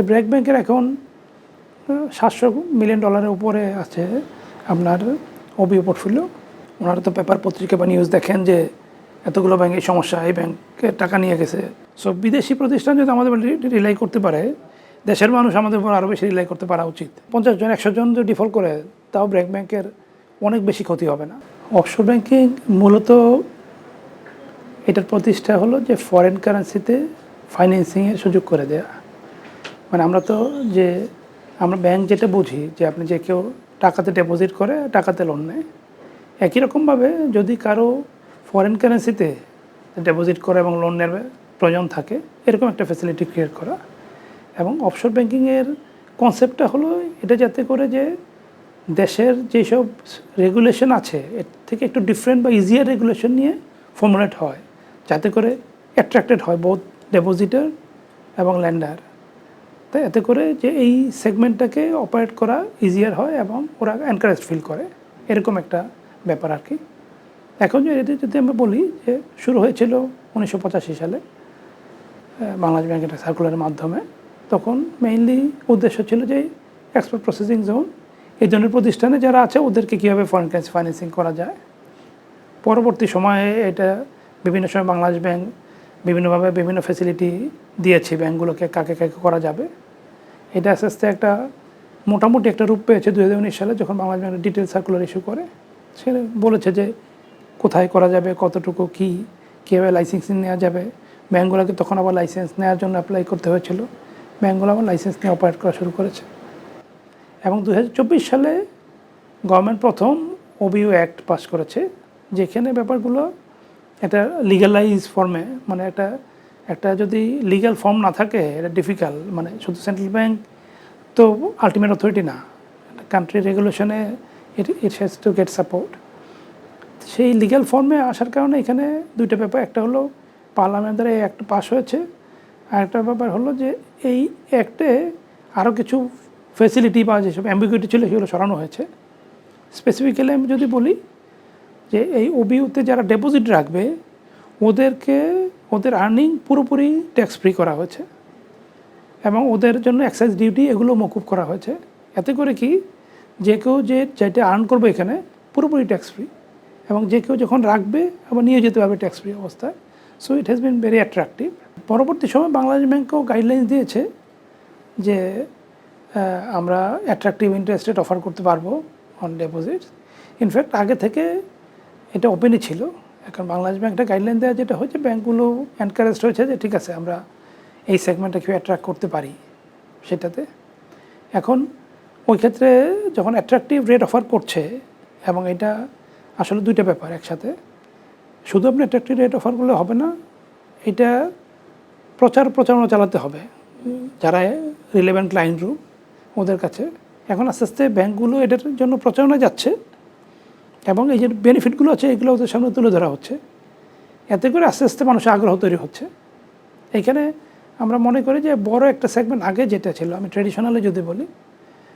সে ব্র্যাক ব্যাংকের এখন সাতশো মিলিয়ন ডলারের উপরে আছে আপনার ওবিও পোর্টফোলিও। ওনারা তো পেপার পত্রিকা বা নিউজ দেখেন যে এতগুলো ব্যাংকের সমস্যা, এই ব্যাংকে টাকা নিয়ে গেছে। সো বিদেশি প্রতিষ্ঠান যদি আমাদের রিলাই করতে পারে, দেশের মানুষ আমাদের উপর আরও বেশি রিলাই করতে পারা উচিত। পঞ্চাশ জন, একশো জন যদি ডিফল্ট করে, তাও ব্র্যাক ব্যাংকের অনেক বেশি ক্ষতি হবে না। অফশোর ব্যাংকিং মূলত এটার প্রতিষ্ঠা হলো যে ফরেন কারেন্সিতে ফাইন্যান্সিংয়ের সুযোগ করে দেয়া। মানে আমরা তো যে, আমরা ব্যাংক যেটা বুঝি যে আপনি যে কেউ টাকাতে ডিপোজিট করে, টাকাতে লোন নেয়, একই রকমভাবে যদি কারও ফরেন কারেন্সিতে ডিপোজিট করে এবং লোন নেবে প্রয়োজন থাকে, এরকম একটা ফ্যাসিলিটি ক্রিয়েট করা। এবং অফশোর ব্যাঙ্কিংয়ের কনসেপ্টটা হলো এটা যাতে করে যে দেশের যেসব রেগুলেশন আছে, এর থেকে একটু ডিফারেন্ট বা ইজিয়ার রেগুলেশন নিয়ে ফর্মুলেট হয়, যাতে করে অ্যাট্রাক্টেড হয় বোথ ডেপোজিটার এবং ল্যান্ডার তাই এতে করে যে এই সেগমেন্টটাকে অপারেট করা ইজিয়ার হয় এবং ওরা এনকারেজ ফিল করে। এরকম একটা ব্যাপার আর কি। এখন যদি যদি আমরা বলি যে শুরু হয়েছিল উনিশশো পঁচাশি সালে বাংলাদেশ ব্যাংকের একটা সার্কুলারের মাধ্যমে, তখন মেইনলি উদ্দেশ্য ছিল যে এক্সপোর্ট প্রসেসিং জোন এই ধরনের প্রতিষ্ঠানে যারা আছে ওদেরকে কীভাবে ফরেন কারেন্সি ফাইন্যান্সিং করা যায়। পরবর্তী সময়ে এটা বিভিন্ন সময় বাংলাদেশ ব্যাংক বিভিন্নভাবে বিভিন্ন ফ্যাসিলিটি দিয়েছে ব্যাংকগুলোকে, কাকে কাকে করা যাবে। এটা আস্তে আস্তে একটা মোটামুটি একটা রূপ পেয়েছে দু হাজার উনিশ সালে, যখন Bangladesh bank detail circular issue করে। সে বলেছে যে কোথায় করা যাবে, কতটুকু, কী, কীভাবে লাইসেন্সিং নেওয়া যাবে। ব্যাংকগুলোকে তখন আবার লাইসেন্স নেওয়ার জন্য অ্যাপ্লাই করতে হয়েছিল। ব্যাংকগুলো আবার লাইসেন্স নিয়ে অপারেট করা শুরু করেছে। এবং দু হাজার চব্বিশ সালে গভর্নমেন্ট প্রথম ওবিউ অ্যাক্ট পাস করেছে, যেখানে ব্যাপারগুলো এটা লিগালাইজ ফর্মে মানে একটা একটা যদি লিগ্যাল ফর্ম না থাকে, এটা ডিফিকাল্ট মানে শুধু সেন্ট্রাল ব্যাংক তো আলটিমেট অথরিটি না country রেগুলেশনে it has to get support সেই লিগ্যাল ফর্মে আসার কারণে এখানে দুইটা ব্যাপার, একটা হলো পার্লামেন্ট দ্বারা এই অ্যাক্ট পাস হয়েছে, আর একটা ব্যাপার হলো যে এই অ্যাক্টে আরও কিছু ফেসিলিটি বা যেসব অ্যাম্বিগুইটি ছিল সেগুলো সরানো হয়েছে। স্পেসিফিক্যালি আমি যদি বলি যে এই ওবিউতে যারা ডিপোজিট রাখবে, ওদেরকে, ওদের আর্নিং পুরোপুরি ট্যাক্স ফ্রি করা হয়েছে এবং ওদের জন্য এক্সাইজ ডিউটি এগুলো মকুব করা হয়েছে। এতে করে কি? যে কেউ যে যেটা আর্ন করবে এখানে পুরোপুরি ট্যাক্স ফ্রি এবং যে কেউ যখন রাখবে, আবার নিয়ে যেতে পারবে ট্যাক্স ফ্রি অবস্থায়। So it has been very attractive পরবর্তী সময় বাংলাদেশ ব্যাংকও গাইডলাইন দিয়েছে যে আমরা অ্যাট্রাকটিভ ইন্টারেস্ট রেট অফার করতে পারব অন ডিপোজিট ইনফ্যাক্ট আগে থেকে এটা ওপেনই ছিল। এখন বাংলাদেশ ব্যাংকটা গাইডলাইন দেওয়া যেটা হয়েছে ব্যাঙ্কগুলো এনকারেজড হয়েছে যে ঠিক আছে, আমরা এই সেগমেন্টটা কেউ অ্যাট্রাক্ট করতে পারি সেটাতে। এখন ওই ক্ষেত্রে যখন অ্যাট্রাকটিভ রেট অফার করছে, এবং এটা আসলে দুইটা ব্যাপার একসাথে। শুধু আপনি অ্যাট্রাকটিভ রেট অফার করলে হবে না, এটা প্রচার প্রচারণা চালাতে হবে। যারা রিলেভেন্ট ক্লায়েন্ট গ্রুপ ওদের কাছে। এখন আস্তে আস্তে ব্যাঙ্কগুলো এটার জন্য প্রচারণা যাচ্ছে। এবং এই যে বেনিফিটগুলো আছে, এগুলো ওদের সামনে তুলে ধরা হচ্ছে। এতে করে আস্তে আস্তে মানুষের আগ্রহ তৈরি হচ্ছে। এখানে আমরা মনে করি যে বড় একটা সেগমেন্ট আগে যেটা ছিল, আমি ট্রেডিশনালি যদি বলি,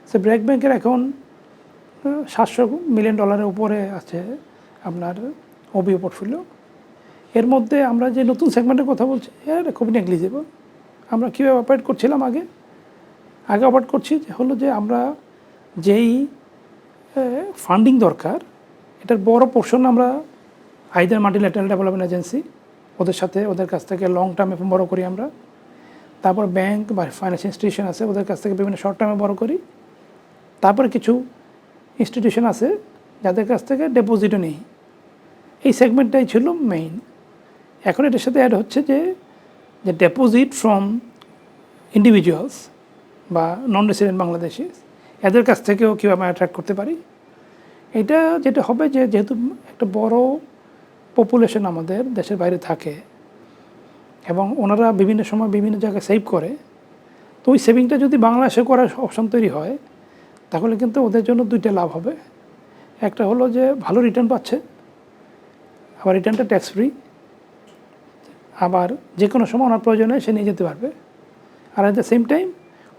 সে ব্র্যাক ব্যাংকের এখন সাতশো মিলিয়ন ডলারের উপরে আছে আপনার ওবিও পোর্টফোলিও এর মধ্যে আমরা যে নতুন সেগমেন্টের কথা বলছি এটা খুব নেগলিজেবল আমরা কীভাবে অপারেট করছিলাম আগে? আগে অপারেট করছি যে হলো যে আমরা যেই ফান্ডিং দরকার এটার বড় পোর্শন আমরা আইদার মাল্টিল্যাটারাল ডেভেলপমেন্ট এজেন্সি ওদের সাথে ওদের কাছ থেকে লং টার্মে বড় করি আমরা। তারপর ব্যাংক বা ফাইন্যান্স ইনস্টিটিউশন আছে, ওদের কাছ থেকে বিভিন্ন শর্ট টার্মে বড় করি। তারপরে কিছু ইনস্টিটিউশন আছে, যাদের কাছ থেকে ডেপোজিটও নেই। এই সেগমেন্টটাই ছিল মেইন এখন এটার সাথে অ্যাড হচ্ছে যে যে ডেপোজিট ফ্রম ইন্ডিভিজুয়ালস বা নন রেসিডেন্ট বাংলাদেশি এদের কাছ থেকেও কীভাবে অ্যাট্রাক্ট করতে পারি? এটা যেটা হবে যে যেহেতু একটা বড় পপুলেশন আমাদের দেশের বাইরে থাকে এবং ওনারা বিভিন্ন সময় বিভিন্ন জায়গায় সেভ করে, তো ওই সেভিংটা যদি বাংলাদেশে করার অপশন তৈরি হয়, তাহলে কিন্তু ওদের জন্য দুইটা লাভ হবে। একটা হলো যে ভালো রিটার্ন পাচ্ছে, আবার রিটার্নটা ট্যাক্স ফ্রি আবার যে কোনো সময় ওনার প্রয়োজনে সে নিয়ে যেতে পারবে। আর অ্যাট দ্য সেম টাইম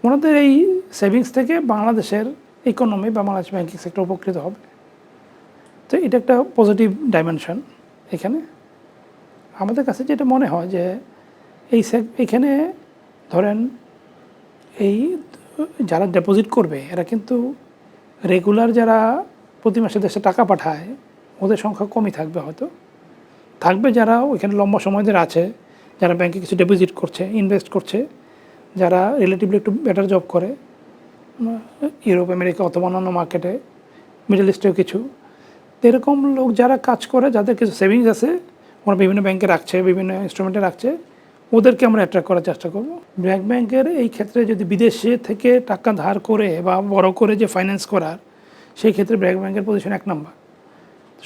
ওনাদের এই সেভিংস থেকে বাংলাদেশের ইকোনমি বা বাংলাদেশ ব্যাঙ্কিং সেক্টর উপকৃত হবে। তো এটা একটা পজিটিভ ডাইমেনশন এখানে। আমাদের কাছে যেটা মনে হয় যে এই এখানে ধরেন এই যারা ডিপোজিট করবে, এরা কিন্তু রেগুলার যারা প্রতি মাসে দেশে টাকা পাঠায়, ওদের সংখ্যা কমই থাকবে হয়তো। থাকবে যারা ওইখানে লম্বা সময় ধরে আছে, যারা ব্যাংকে কিছু ডিপোজিট করছে ইনভেস্ট করছে, যারা রিলেটিভলি একটু বেটার জব করে, ইউরোপ, আমেরিকা, অথবা অন্যান্য মার্কেটে মিডল ইস্টেও কিছু। এরকম লোক যারা কাজ করে যাদের কিছু সেভিংস আছে, ওরা বিভিন্ন ব্যাংকে রাখছে, বিভিন্ন ইনস্ট্রুমেন্টে রাখছে, ওদেরকে আমরা অ্যাট্রাক্ট করার চেষ্টা করব। ব্র্যাক ব্যাংকের এই ক্ষেত্রে যদি বিদেশে থেকে টাকা ধার করে বা বড় করে যে ফাইন্যান্স করার, সেই ক্ষেত্রে ব্র্যাক ব্যাংকের পজিশন এক নাম্বার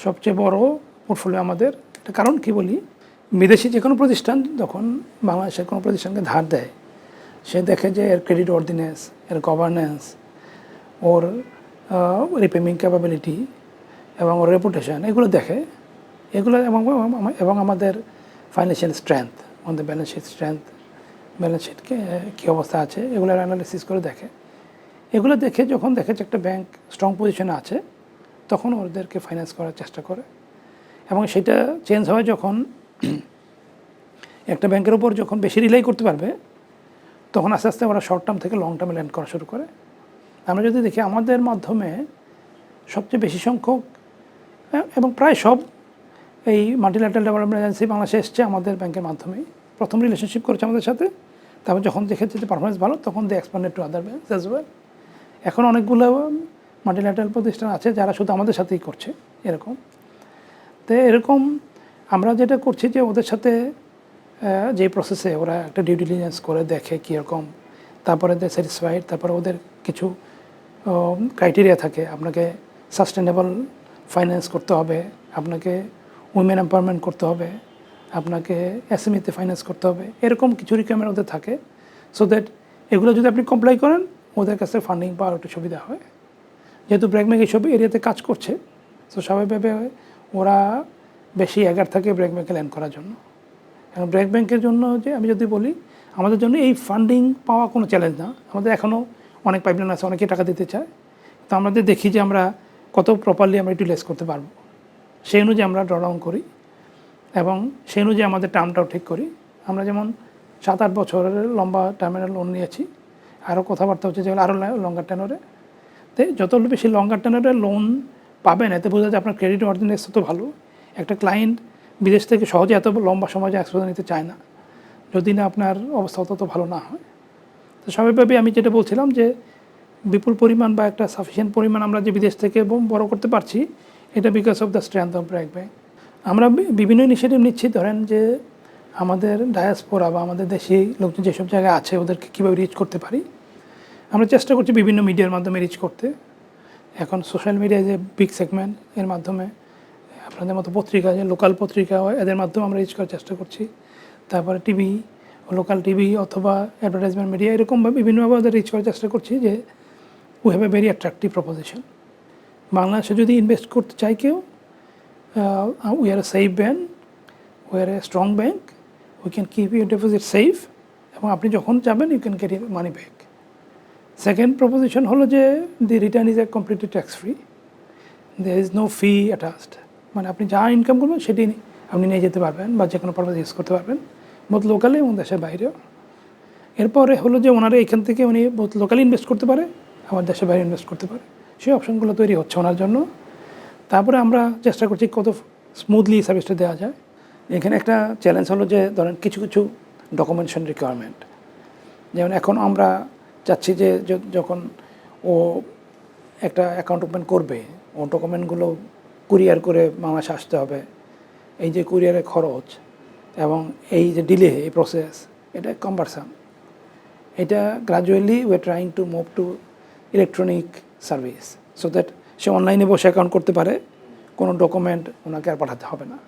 সবচেয়ে বড় পোর্টফোলিও আমাদের এটা কারণ কি বলি? বিদেশি যে কোনো প্রতিষ্ঠান যখন বাংলাদেশের কোনো প্রতিষ্ঠানকে ধার দেয়, সে দেখে যে এর ক্রেডিট অর্ডিনেন্স এর গভর্নেন্স ওর রিপেমিং ক্যাপাবিলিটি এবং ওর রেপুটেশন এগুলো দেখে। এগুলো এবং এবং আমাদের ফাইন্যান্সিয়াল স্ট্রেংথ আমাদের balance sheet strength balance sheet কী অবস্থা আছে, এগুলোর অ্যানালিসিস করে দেখে। এগুলো দেখে, যখন দেখে যে একটা ব্যাংক স্ট্রং পজিশনে আছে, তখন ওদেরকে ফাইন্যান্স করার চেষ্টা করে। এবং সেটা চেঞ্জ হয় যখন একটা ব্যাংকের উপর যখন বেশি রিলাই করতে পারবে, তখন আস্তে আস্তে ওরা শর্ট টার্ম থেকে লং টার্মে ল্যান্ড করা শুরু করে। আমরা যদি দেখি, আমাদের মাধ্যমে সবচেয়ে বেশি সংখ্যক এবং প্রায় সব এই মাল্টিল্যাটারাল ডেভেলপমেন্ট এজেন্সি বাংলাদেশে এসছে আমাদের ব্যাংকের মাধ্যমেই প্রথম রিলেশনশিপ করেছে আমাদের সাথে। তারপর যখন দেখেছে যে পারফরমেন্স ভালো, তখন they expanded to other banks as well এখন অনেকগুলো মাল্টিল্যাটারাল প্রতিষ্ঠান আছে যারা শুধু আমাদের সাথেই করছে, এরকম। তো এরকম আমরা যেটা করছি যে ওদের সাথে যে প্রসেসে ওরা একটা ডিউ ডিলিজেন্স করে দেখে কীরকম। তারপরে দে স্যাটিসফাইড তারপরে ওদের কিছু ক্রাইটেরিয়া থাকে। আপনাকে সাস্টেনেবল ফাইন্যান্স করতে হবে, আপনাকে উইমেন এম্পাওয়ারমেন্ট করতে হবে, আপনাকে এসএমইতে ফাইন্যান্স করতে হবে, এরকম কিছু রিকোয়ারমেন্ট ওদের থাকে। সো দ্যাট এগুলো যদি আপনি কমপ্লাই করেন, ওদের কাছে ফান্ডিং পাওয়ার একটু সুবিধা হয় যেহেতু ব্র্যাকব্যাঙ্ক এইসব এরিয়াতে কাজ করছে তো স্বাভাবিকভাবে ওরা বেশি এগার থাকে ব্র্যাক ব্যাংকে ল্যান্ড করার জন্য। এবং ব্র্যাক ব্যাংকের জন্য যে আমি যদি বলি, আমাদের জন্য এই ফান্ডিং পাওয়া কোনো চ্যালেঞ্জ না। আমাদের এখনও অনেক পাইপলাইন আছে অনেকে টাকা দিতে চায়। তো আমাদের দেখি যে আমরা কত প্রপারলি আমরা ইউটিলাইজ করতে পারব। সেই অনুযায়ী আমরা ড্র ডাউন করি এবং সেই অনুযায়ী আমাদের টার্মটাও ঠিক করি। আমরা যেমন সাত আট বছরের লম্বা টার্মের লোন নিয়েছি, আরও কথাবার্তা হচ্ছে যেগুলো আরও লঙ্গার টেনরে তো যত বেশি লঙ্গার টেনরে লোন পাবেন, এতে বোঝা যায় আপনার ক্রেডিট অর্ডিনেন্স তো ভালো। একটা ক্লায়েন্ট বিদেশ থেকে সহজে এত লম্বা সময় এক্সপোজার নিতে চায় না। যদি না আপনার অবস্থা তত ভালো না হয়। তো স্বাভাবিকভাবে আমি যেটা বলছিলাম যে বিপুল পরিমাণ বা একটা সাফিসিয়েন্ট পরিমাণ আমরা যে বিদেশ থেকে বড় করতে পারছি, এটা because of the strength of BRAC bank আমরা বিভিন্ন ইনিশিয়েটিভ নিচ্ছি, ধরেন যে আমাদের ডায়াসপোরা বা আমাদের দেশি লোকজন যেসব জায়গায় আছে, ওদেরকে কীভাবে রিচ করতে পারি? আমরা চেষ্টা করছি বিভিন্ন মিডিয়ার মাধ্যমে রিচ করতে। এখন সোশ্যাল মিডিয়ায় যে বিগ সেগমেন্ট এর মাধ্যমে, আপনাদের মতো পত্রিকা, যে লোকাল পত্রিকা, এদের মাধ্যমে আমরা রিচ করার চেষ্টা করছি। তারপরে টিভি লোকাল টিভি অথবা অ্যাডভার্টাইজমেন্ট মিডিয়া এরকমভাবে বিভিন্নভাবে ওদের রিচ করার চেষ্টা করছি যে we have a very attractive proposition বাংলাদেশে যদি ইনভেস্ট করতে চাই কেউ we are a safe bank we are a strong bank we can keep your deposit safe এবং আপনি যখন যাবেন you can get money back second proposition হলো যে the return is a completely tax free there is no fee attached মানে আপনি যা income করবেন, সেটি আপনি নিয়ে যেতে পারবেন বা যে কোনো পারপাস ইউজ করতে পারবেন বোধ লোকালে এবং দেশের বাইরেও। এরপরে হলো যে, ওনারা এখান থেকে উনি বোধ লোকালি ইনভেস্ট করতে পারে আবার দেশে বাইরে ইনভেস্ট করতে পারে। সেই অপশনগুলো তৈরি হচ্ছে ওনার জন্য। তারপরে আমরা চেষ্টা করছি কত স্মুথলি সার্ভিসটা দেওয়া যায়। এখানে একটা চ্যালেঞ্জ হলো যে, ধরেন কিছু কিছু ডকুমেন্টেশন রিকোয়ারমেন্ট যেমন এখন আমরা চাচ্ছি যে যখন ও একটা অ্যাকাউন্ট ওপেন করবে ও ডকুমেন্টগুলো কুরিয়ার করে বাংলাদেশে আসতে হবে। এই যে কুরিয়ারের খরচ এবং এই যে ডিলে এই প্রসেস এটা কম্বারসাম এটা gradually are trying to move to electronic service so that সে অনলাইনে বসে অ্যাকাউন্ট করতে পারে, কোনো ডকুমেন্ট ওনাকে আর পাঠাতে হবে না।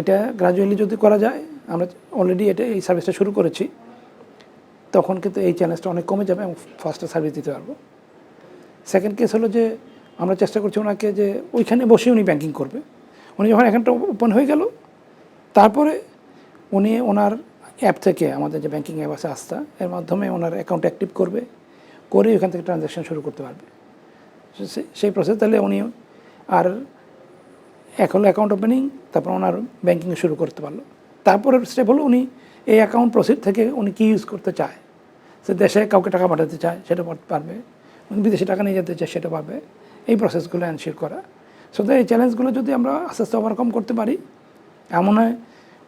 এটা গ্রাজুয়ালি যদি করা যায়, আমরা অলরেডি এটা, এই সার্ভিসটা শুরু করেছি, তখন কিন্তু এই চ্যালেঞ্জটা অনেক কমে যাবে এবং ফার্স্টে সার্ভিস দিতে পারব। সেকেন্ড কেস হলো যে, আমরা চেষ্টা করছি ওনাকে যে, ওইখানে বসে উনি ব্যাংকিং করবে। উনি যখন অ্যাকাউন্টটা ওপেন হয়ে গেল, তারপরে উনি ওনার অ্যাপ থেকে আমাদের যে ব্যাংকিং অ্যাপ আছে আস্থা এর মাধ্যমে ওনার অ্যাকাউন্ট অ্যাক্টিভ করবে। করে ওখান থেকে ট্রানজ্যাকশন শুরু করতে পারবে। সেই প্রসেস তাহলে উনি আর এক হলো অ্যাকাউন্ট ওপেনিং তারপর ওনার ব্যাঙ্কিং শুরু করতে পারল। তারপরের স্টেপ হলো উনি এই অ্যাকাউন্ট প্রসিড থেকে উনি কী ইউজ করতে চায়। সে দেশে কাউকে টাকা পাঠাতে চায়, সেটা পার- পারবে। বিদেশে টাকা নিয়ে যেতে চায়, সেটা পারবে এই প্রসেসগুলো এনশিওর করা। সো এই চ্যালেঞ্জগুলো যদি আমরা আস্তে আস্তে ওভারকাম করতে পারি, এমন হয়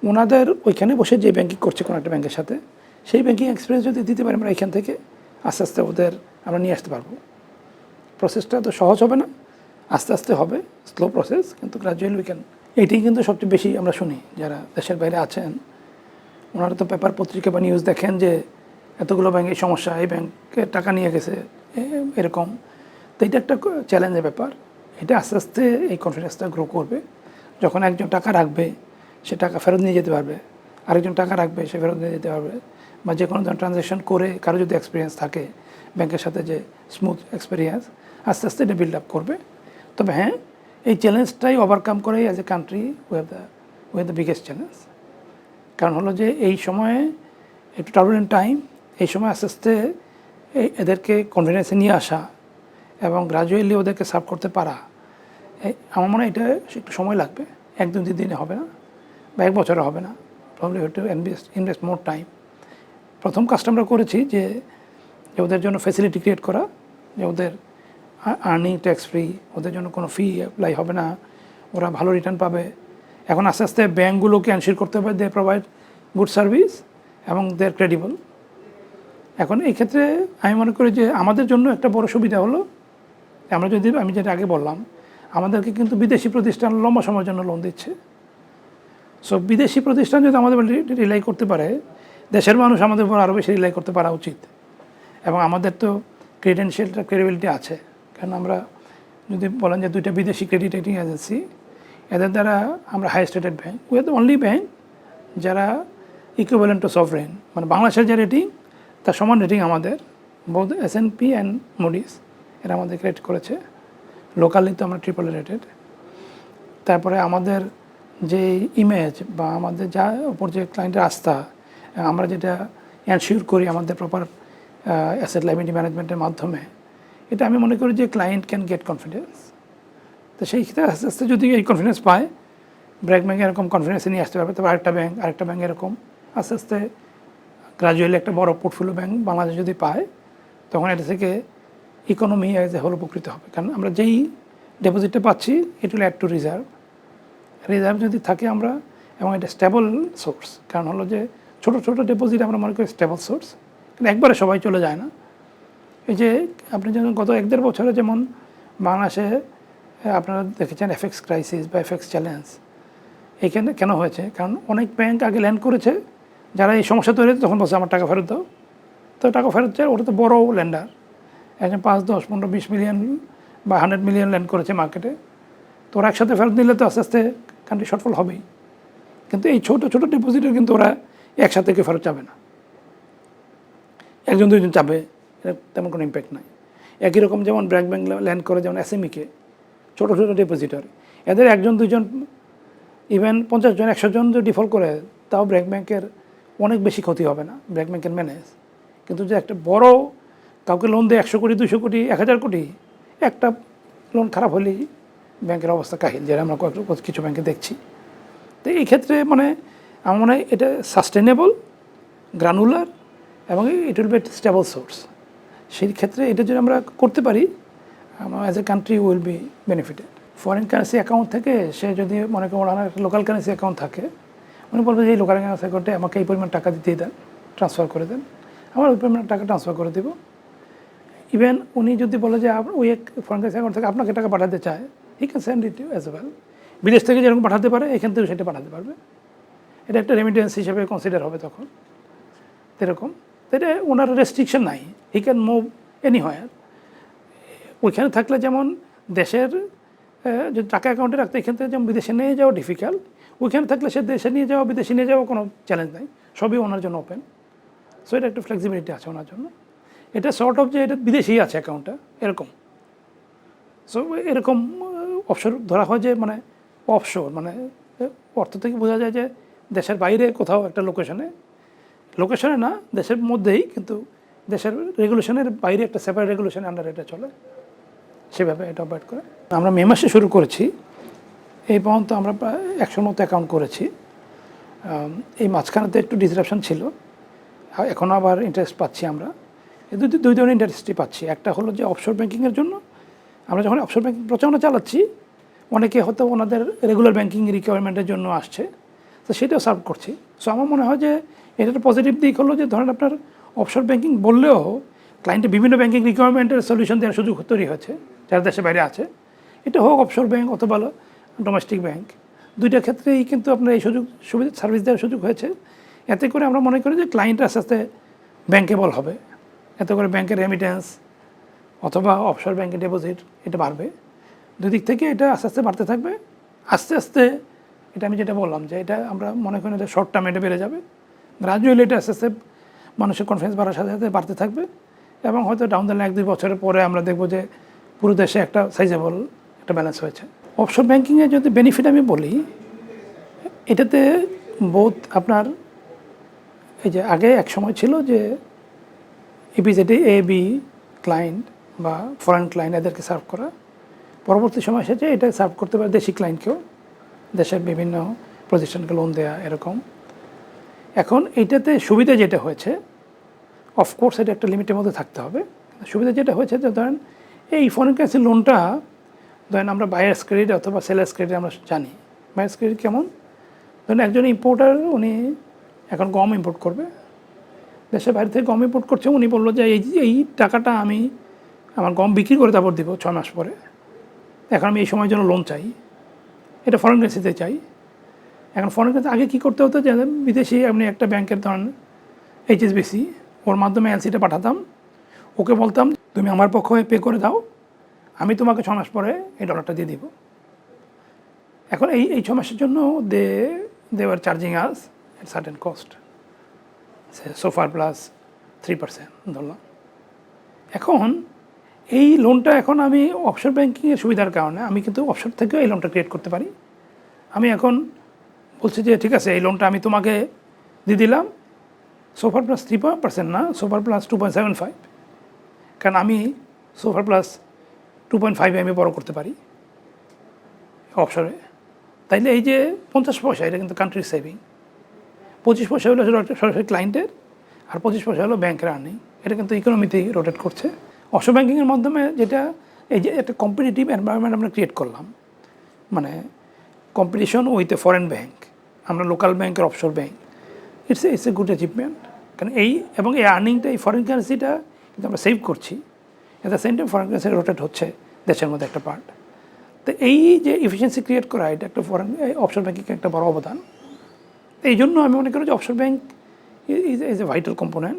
ওনাদের ওইখানে বসে যে ব্যাঙ্কিং করছে কোনো একটা ব্যাংকের সাথে, সেই ব্যাঙ্কিং এক্সপিরিয়েন্স যদি দিতে পারি আমরা এখান থেকে আস্তে আস্তে ওদের আমরা নিয়ে আসতে পারব। প্রসেসটা তো সহজ হবে না, আস্তে আস্তে হবে স্লো প্রসেস কিন্তু গ্রাজুয়ালি উই ক্যান এইটাই কিন্তু সবচেয়ে বেশি আমরা শুনি, যারা দেশের বাইরে আছেন, ওনারা তো পেপার পত্রিকা বা নিউজ দেখেন যে এতগুলো ব্যাংকের সমস্যা, এই ব্যাংকে টাকা নিয়ে গেছে এরকম। তো এটা একটা চ্যালেঞ্জের ব্যাপার। এটা আস্তে আস্তে এই কনফিডেন্সটা গ্রো করবে। যখন একজন টাকা রাখবে, সে টাকা ফেরত নিয়ে যেতে পারবে। আরেকজন টাকা রাখবে, সে ফেরত নিয়ে যেতে পারবে। বা যে কোনো ধরনের ট্রানজ্যাকশন করে কারও যদি এক্সপিরিয়েন্স থাকে ব্যাংকের সাথে যে স্মুথ এক্সপিরিয়েন্স আস্তে আস্তে এটা বিল্ড আপ করবে। তবে হ্যাঁ এই চ্যালেঞ্জটাই ওভারকাম করে as a country we have the we have the biggest challenge কারণ হলো যে এই সময়ে একটু টার্বুলেন্ট টাইম এই সময় আস্তে আস্তে এদেরকে কনফিডেন্সে নিয়ে আসা এবং গ্রাজুয়ালি ওদেরকে সার্ভ করতে পারা আমার মনে হয় এটা একটু সময় লাগবে। এক দু দিনে হবে না বা এক বছরে হবে না। প্রবলি একটু ইনভেস্ট ইনভেস্ট মোর টাইম প্রথম কাজটা আমরা করেছি যে ওদের জন্য ফেসিলিটি ক্রিয়েট করা, যে ওদের আর্নিং ট্যাক্স ফ্রি ওদের জন্য কোনো ফি অ্যাপ্লাই হবে না, ওরা ভালো রিটার্ন পাবে। এখন আস্তে আস্তে ব্যাঙ্কগুলোকে অ্যানশিওর করতে হবে দে প্রোভাইড গুড সার্ভিস এবং দে ক্রেডিবল এখন এই ক্ষেত্রে আমি মনে করি যে আমাদের জন্য একটা বড় সুবিধা হলো, আমরা যদি, আমি যেটা আগে বললাম, আমাদেরকে কিন্তু বিদেশি প্রতিষ্ঠান লম্বা সময়ের জন্য লোন দিচ্ছে। সো বিদেশি প্রতিষ্ঠান যদি আমাদের রিলাই করতে পারে দেশের মানুষ আমাদের উপর আরও বেশি রিলাই করতে পারা উচিত। এবং আমাদের তো ক্রেডেন্সিয়ালটা ক্রেডিবিলিটি আছে। কারণ আমরা যদি বলেন যে দুইটা বিদেশি ক্রেডিট রেটিং এজেন্সি এদের দ্বারা আমরা highest rated bank we are the only bank যারা ইকুইভ্যালেন্ট টু সফরেন মানে বাংলাদেশের যে রেটিং তার সমান রেটিং আমাদের। Both S and P and Moody's এরা আমাদের ক্রেডিট করেছে। লোকালি তো আমরা ট্রিপল রেটেড তারপরে আমাদের যে ইমেজ বা আমাদের যা উপর যে ক্লায়েন্টের আস্থা আমরা যেটা অ্যানশিওর করি আমাদের প্রপার অ্যাসেট লাইবিলিটি ম্যানেজমেন্টের মাধ্যমে, এটা আমি মনে করি যে ক্লায়েন্ট ক্যান গেট কনফিডেন্স তো সেই ক্ষেত্রে আস্তে আস্তে যদি এই কনফিডেন্স পায় ব্র্যাক ব্যাঙ্ক এরকম কনফিডেন্সে নিয়ে আসতে পারবে। তবে আরেকটা ব্যাঙ্ক আরেকটা ব্যাঙ্ক এরকম আস্তে আস্তে গ্রাজুয়ালি একটা বড় পোর্টফোলিও ব্যাঙ্ক বাংলাদেশ যদি পায়, তখন এটা থেকে ইকোনমি অ্যাজ এ হোল উপকৃত হবে। কারণ আমরা যেই ডিপোজিটটা পাচ্ছি it will add to reserve reserve যদি থাকে আমরা, এবং এটা স্টেবল সোর্স কারণ হলো যে ছোট ছোট ডিপোজিট আমরা মনে করি স্টেবল সোর্স কিন্তু একবারে সবাই চলে যায় না। এই যে আপনি যেমন গত এক দেড় বছরে যেমন বাংলাদেশে আপনারা দেখেছেন এফএক্স ক্রাইসিস বা এফএক্স চ্যালেঞ্জ এখানে কেন হয়েছে? কারণ অনেক ব্যাংক আগে ল্যান্ড করেছে, যারা এই সমস্যা তৈরি তখন বলছে, আমার টাকা ফেরত দাও। তো টাকা ফেরত চায় ওটা তো বড়ো ল্যান্ডার একজন পাঁচ, দশ, পনেরো, বিশ মিলিয়ন বা হান্ড্রেড মিলিয়ন ল্যান্ড করেছে মার্কেটে তো ওরা একসাথে ফেরত নিলে তো আস্তে আস্তে কান্ট্রি শর্টফল হবেই। কিন্তু এই ছোটো ছোটো ডিপোজিটের কিন্তু ওরা একসাথে কেউ ফেরত চাবে না। একজন, দুইজন চাবে তেমন কোনো ইম্প্যাক্ট নাই। একই রকম যেমন ব্র্যাক ব্যাংক ল্যান্ড করে যেমন এসএমইকে ছোটো ছোটো ডিপোজিটর এদের একজন দুজন ইভেন পঞ্চাশ জন, একশো জন যদি ডিফল্ট করে, তাও ব্র্যাক ব্যাংকের অনেক বেশি ক্ষতি হবে না। ব্র্যাক ব্যাংকের ম্যানেজ কিন্তু যে একটা বড় কাউকে লোন দেয় একশো কোটি দুশো কোটি, এক হাজার কোটি, একটা লোন খারাপ হলেই ব্যাংকের অবস্থা কাহিল, যেটা আমরা কিছু ব্যাংকে দেখছি। তো এই ক্ষেত্রে মানে আমার মনে হয় এটা সাস্টেনেবল গ্রানুলার এবং it will be stable source সেই ক্ষেত্রে এটা যদি আমরা করতে পারি as a country will be benefited foreign currency account থেকে সে যদি মনে করেন ওনার একটা লোকাল কারেন্সি অ্যাকাউন্ট থাকে উনি বলবে যে এই লোকাল কারেন্সি অ্যাকাউন্টে আমাকে এই পরিমাণ টাকা দিতে দেন ট্রান্সফার করে দেন। আমার ওই পরিমাণ টাকা ট্রান্সফার করে দেবো। ইভেন উনি যদি বলে যে ওই এক ফরেন কারেন্সি অ্যাকাউন্ট থেকে আপনাকে টাকা পাঠাতে চায় he can send it as well বিদেশ থেকে যেরকম পাঠাতে পারে, এখান থেকে সেটা পাঠাতে পারবে। এটা একটা রেমিটেন্স হিসেবে কনসিডার হবে তখন। এরকম। এটা ওনার রেস্ট্রিকশন নাই। He can move anywhere ওইখানে থাকলে যেমন দেশের যদি টাকা অ্যাকাউন্টে রাখতে, এখান থেকে যেমন বিদেশে নিয়ে যাওয়া ডিফিকাল্ট ওইখানে থাকলে সে দেশে নিয়ে যাওয়া, বিদেশে নিয়ে যাওয়া কোনো চ্যালেঞ্জ নাই। সবই ওনার জন্য ওপেন সো এটা একটা ফ্লেক্সিবিলিটি আছে ওনার জন্য। এটা শর্ট অফ যে এটা বিদেশেই আছে অ্যাকাউন্টটা এরকম। সো এরকম অবসর ধরা হয় যে মানে অফশোর মানে অর্থ থেকে বোঝা যায় যে দেশের বাইরে কোথাও একটা লোকেশনে লোকেশনে না, দেশের মধ্যেই, কিন্তু দেশের রেগুলেশনের বাইরে একটা সেপারেট রেগুলেশনের আন্ডার এটা চলে। সেভাবে এটা অপারেট করে। আমরা মে মাসে শুরু করেছি। এই পর্যন্ত আমরা প্রায় একশোর মতো অ্যাকাউন্ট করেছি। এই মাঝখানেতে একটু ডিসরাপশন ছিল। এখন আবার ইন্টারেস্ট পাচ্ছি আমরা। দুই দুই ধরনের ইন্ডাস্ট্রি পাচ্ছি। একটা হলো যে অফশোর ব্যাঙ্কিংয়ের জন্য। আমরা যখন অফশোর ব্যাঙ্কিং প্রচারণা চালাচ্ছি, অনেকে হয়তো ওনাদের রেগুলার ব্যাঙ্কিং রিকোয়ারমেন্টের জন্য আসছে। তো সেটাও সার্ভ করছি। সো আমার মনে হয় যে এটার পজিটিভ দিক হলো যে ধরেন আপনার অফশোর ব্যাঙ্কিং বললেও ক্লায়েন্টের বিভিন্ন ব্যাঙ্কিং রিকোয়ারমেন্টের সলিউশন দেওয়ার সুযোগ তৈরি হয়েছে, যারা দেশে বাইরে আছে। এটা হোক অফশোর ব্যাংক অথবা ডোমেস্টিক ব্যাংক দুইটা ক্ষেত্রেই কিন্তু আপনার এই সুযোগ সুবিধা সার্ভিস দেওয়ার সুযোগ হয়েছে। এতে করে আমরা মনে করি যে ক্লায়েন্ট আস্তে আস্তে ব্যাঙ্কেবল হবে। এতে করে ব্যাংকের রেমিটেন্স অথবা অফশোর ব্যাংকে ডিপোজিট এটা বাড়বে। দুদিক থেকে এটা আস্তে আস্তে বাড়তে থাকবে। আস্তে আস্তে এটা আমি যেটা বললাম যে এটা আমরা মনে করি এটা শর্ট টার্মে এটা বেড়ে যাবে। গ্রাজুয়ালি এটা আস্তে আস্তে মানুষের কনফিডেন্স বাড়ার সাথে সাথে বাড়তে থাকবে এবং হয়তো ডাউন দ্য লাইন এক দুই বছরের পরে আমরা দেখব যে পুরো দেশে একটা সাইজেবল একটা ব্যালেন্স হয়েছে। অফশোর ব্যাংকিংয়ে যদি বেনিফিট আমি বলি, এটাতে বোধ আপনার এই যে আগে এক সময় ছিল যে ইপিজেডে এ বি ক্লায়েন্ট বা ফরেন ক্লায়েন্ট এদেরকে সার্ভ করা। পরবর্তী সময় এসেছে এটা সার্ভ করতে পারে দেশি ক্লায়েন্টকেও দেশের বিভিন্ন প্রতিষ্ঠানকে লোন দেওয়া এরকম। এখন এইটাতে সুবিধা যেটা হয়েছে অফকোর্স এটা একটা লিমিটের মধ্যে থাকতে হবে। সুবিধা যেটা হয়েছে যে ধরেন, এই ফরেন কারেন্সি লোনটা ধরেন আমরা বায়ার্স ক্রেডিট অথবা সেলার্স ক্রেডিট আমরা জানি। বায়ার্স ক্রেডিট কেমন? ধরেন একজন ইম্পোর্টার উনি এখন গম ইম্পোর্ট করবে। দেশের বাইরে থেকে গম ইম্পোর্ট করছে, উনি বলল যে এই এই টাকাটা আমি আমার গম বিক্রি করে তারপর দিব ছয় মাস পরে। এখন আমি এই সময়ের জন্য লোন চাই। এটা ফরেন কারেন্সিতে চাই। এখন ফরেন কারেন্সি আগে কী করতে হতো যে, বিদেশি আপনি একটা ব্যাংকের ধরেন এইচএসবিসি ওর মাধ্যমে এলসিটা পাঠাতাম। ওকে বলতাম, তুমি আমার পক্ষ হয়ে পে করে দাও, আমি তোমাকে ছ মাস পরে এই ডলারটা দিয়ে দিব। এখন এই এই ছ মাসের জন্য they they charging us at certain cost SOFR plus three percent ধরলাম। এখন এই লোনটা এখন আমি অফশোর ব্যাঙ্কিংয়ের সুবিধার কারণে, আমি কিন্তু অফশোর থেকেও এই লোনটা ক্রিয়েট করতে পারি। আমি এখন বলছি যে, ঠিক আছে, এই লোনটা আমি তোমাকে দিয়ে দিলাম। সোফার প্লাস থ্রি পার্সেন্ট না SOFR plus two point seven five কারণ আমি সোফার প্লাস টু পয়েন্ট ফাইভে আমি বড় করতে পারি অবসরে তাইলে এই যে পঞ্চাশ পয়সা, এটা কিন্তু কান্ট্রির সেভিং পঁচিশ পয়সা হলো সরাসরি ক্লায়েন্টের আর পঁচিশ পয়সা হলো ব্যাংকের আর্নিং এটা কিন্তু ইকোনমিতেই রোটেট করছে। অবসর ব্যাংকিংয়ের মাধ্যমে যেটা এই যে একটা কম্পিটিটিভ এনভায়রনমেন্ট আমরা ক্রিয়েট করলাম মানে competition with a foreign bank আমরা লোকাল ব্যাংকের offshore bank it's a it's a good achievement কারণ এই, এবং এই আর্নিংটা এই ফরেন কারেন্সিটা কিন্তু আমরা সেভ করছি at the same time foreign currency rotate হচ্ছে দেশের মধ্যে একটা পার্ট তো এই যে ইফিসিয়েন্সি ক্রিয়েট করা, এটা একটা ফরেন অফশোর ব্যাংকিং একটা বড় অবদান। এই জন্য আমি মনে করি যে offshore bank is is a vital component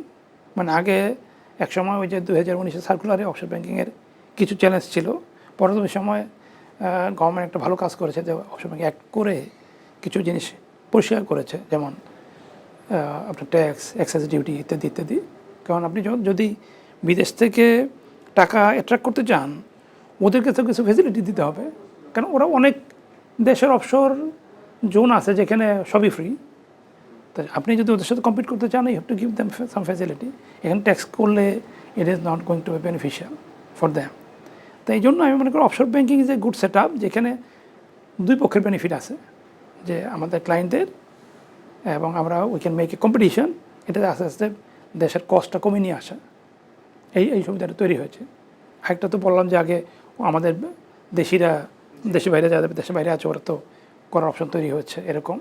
মানে আগে এক সময় ওই যে দু হাজার উনিশে সার্কুলারে অফশোর ব্যাঙ্কিংয়ের কিছু চ্যালেঞ্জ ছিল। পরবর্তী সময় গভর্নমেন্ট একটা ভালো কাজ করেছে যে অফশোর ব্যাংক অ্যাক্ট করে কিছু জিনিস পরিষ্কার করেছে, যেমন আপনার ট্যাক্স এক্সাইজ ডিউটি ইত্যাদি ইত্যাদি। কারণ আপনি যদি বিদেশ থেকে টাকা অ্যাট্রাক্ট করতে চান ওদেরকে তো কিছু ফেসিলিটি দিতে হবে। কারণ ওরা অনেক দেশের অবসর জোন আছে যেখানে সবই ফ্রি তো আপনি যদি ওদের সাথে কম্পিট করতে চান you have to give them some facility এখানে ট্যাক্স করলে it is not going to be beneficial for them তো এই জন্য আমি মনে করি offshore banking is a good set up যেখানে দুই পক্ষের বেনিফিট আছে, যে আমাদের ক্লায়েন্টদের এবং আমরা we can make a competition এটা আস্তে আস্তে দেশের কস্টটা কমে নিয়ে আসা। এই এই সুবিধাটা তৈরি হয়েছে। আরেকটা তো বললাম যে আগে আমাদের দেশিরা দেশের বাইরে যাদের দেশের বাইরে আছে, ওরা তো করার অপশন তৈরি হচ্ছে এরকম।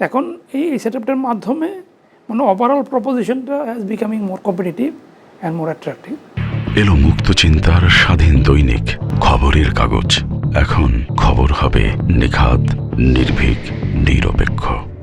এখন এই সেট আপটার মাধ্যমে মানে overall প্রপোজিশনটা has becoming more competitive and more attractive এলো মুক্ত চিন্তার স্বাধীন দৈনিক, খবরের কাগজ। এখন খবর হবে নিখাত নির্ভীক নির্ভীক